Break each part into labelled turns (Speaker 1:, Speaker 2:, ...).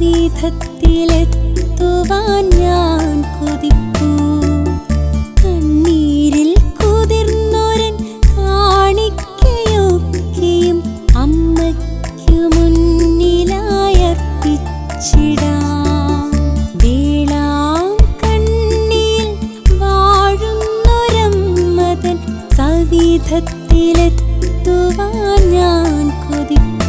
Speaker 1: വിധത്തിലെത്തുവാൻ ഞാൻ കൊതിപ്പൂ. കണ്ണീരിൽ കുതിർന്നൊരൻ കാണിക്കയൊക്കെയും അമ്മയ്ക്കു മുന്നിലായർപ്പിച്ചിടാം. വേളാം ഞാൻ കൊതിപ്പൂ.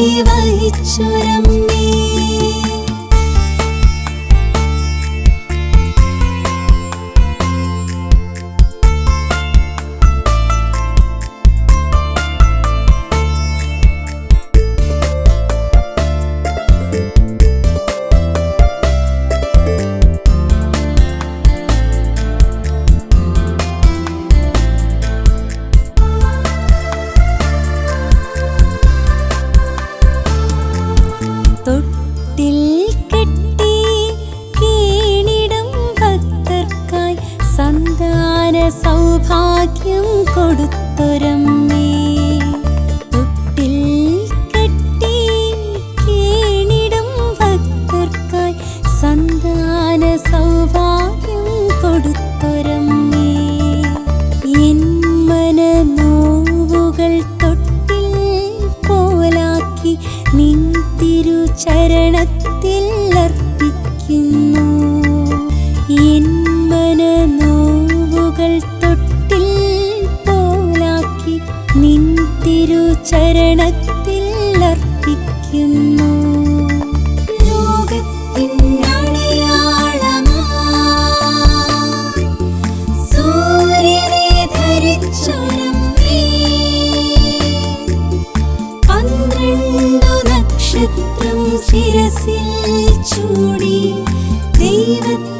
Speaker 1: വഹിച്ചൊരമ്മേ. തൊട്ടിൽ കെട്ടി കീണിടും ഭക്തർക്കായി സന്താന സൗഭാഗ്യം കൊടുത്തൊരമ്മേ. മനനോവുകൾ തൊട്ടിൽ പോലാക്കി നിൻ തിരുചരണത്തിൽ അർപ്പിക്കുന്നു എൻ തൊട്ടിൽ പോലാക്കി നിൻ തിരുചരണത്തിൽ അർപ്പിക്കുന്നു പന്ത്രണ്ടു നക്ഷത്രം ശിരസിൽ ചൂടി ദൈവത്തിൻ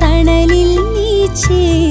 Speaker 1: തണലിൽ നീ ചേർത്തിടണേ